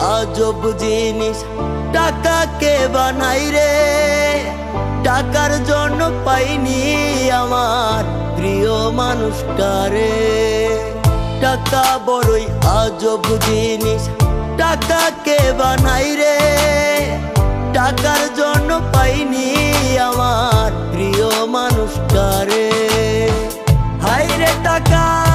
আজব জিনিস। টাকাকে বানাই রে? টাকার জন্য পাইনি আমার প্রিয় মানুষটারে টাকা বড়ই আজব জিনিস। টাকাকে বানাই রে? টাকার জন্য পাইনি আমার প্রিয় মানুষটারে হাই রে টাকা!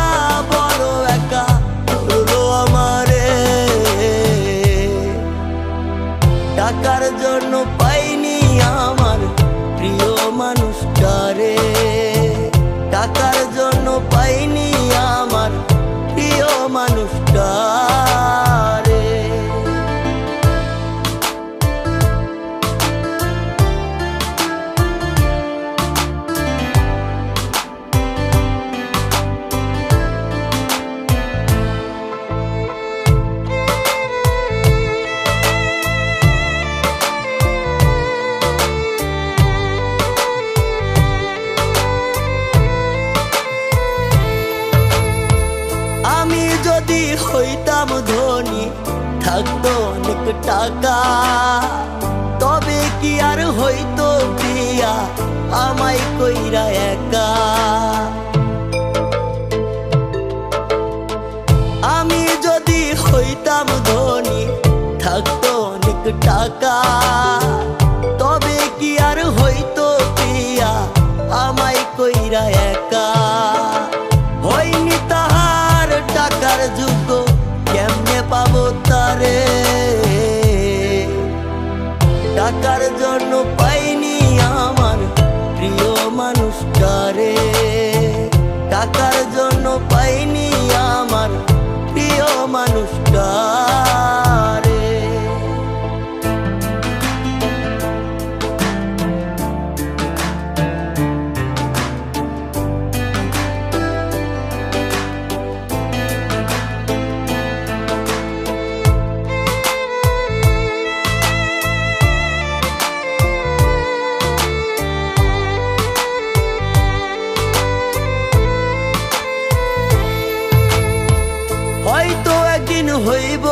যদি হইতাম ধনী, থাকতো অনেক টাকা। তবে কি আর হইতো প্রিয়া আমায় কইরা একা। আমি যদি হইতাম ধনী, থাকতো অনেক টাকা। টাকার যুগ কেমনে পাবো তারে? টাকার জন্য পাইনি হইব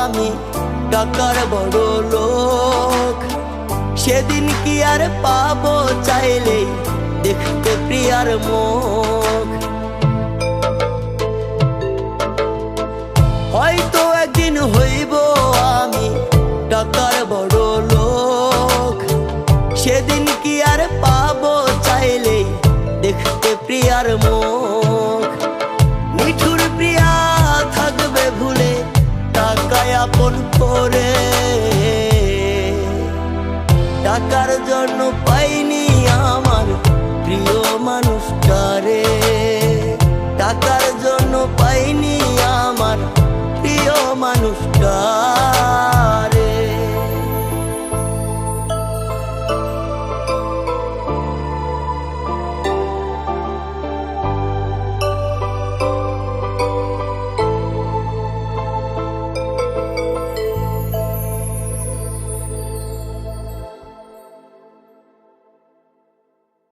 আমি টাকার বড় লোক। সেদিন কি আর পাব চাইলে দেখতে প্রিয়ার মুখ। হয়তো একদিন হইব আমি টাকার আপন করে। টাকার জন্য পাইনি আমার প্রিয় মানুষ মানুষটারে। টাকার জন্য পাইনি আমার প্রিয় মানুষ মানুষটা।